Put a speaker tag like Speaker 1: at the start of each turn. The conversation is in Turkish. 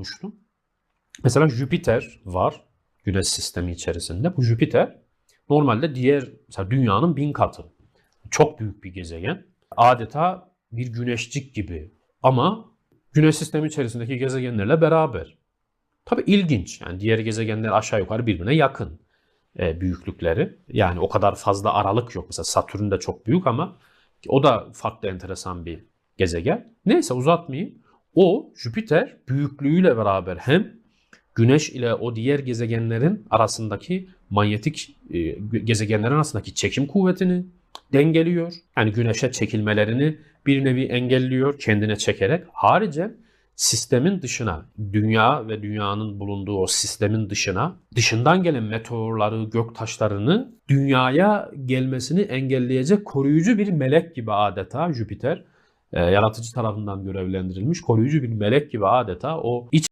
Speaker 1: konuştum. Mesela Jüpiter var Güneş sistemi içerisinde. Bu Jüpiter normalde diğer mesela dünyanın bin katı. Çok büyük bir gezegen. Adeta bir güneşcik gibi ama Güneş sistemi içerisindeki gezegenlerle beraber. Tabii ilginç. Yani diğer gezegenler aşağı yukarı birbirine yakın e, büyüklükleri. Yani o kadar fazla aralık yok. Mesela Satürn de çok büyük ama o da farklı enteresan bir gezegen. Neyse uzatmayayım. O Jüpiter büyüklüğüyle beraber hem Güneş ile o diğer gezegenlerin arasındaki manyetik e, gezegenlerin arasındaki çekim kuvvetini dengeliyor. Yani Güneş'e çekilmelerini bir nevi engelliyor kendine çekerek. Harici sistemin dışına, dünya ve dünyanın bulunduğu o sistemin dışına, dışından gelen meteorları, gök taşlarını dünyaya gelmesini engelleyecek koruyucu bir melek gibi adeta Jüpiter, e, yaratıcı tarafından görevlendirilmiş koruyucu bir melek gibi adeta o iç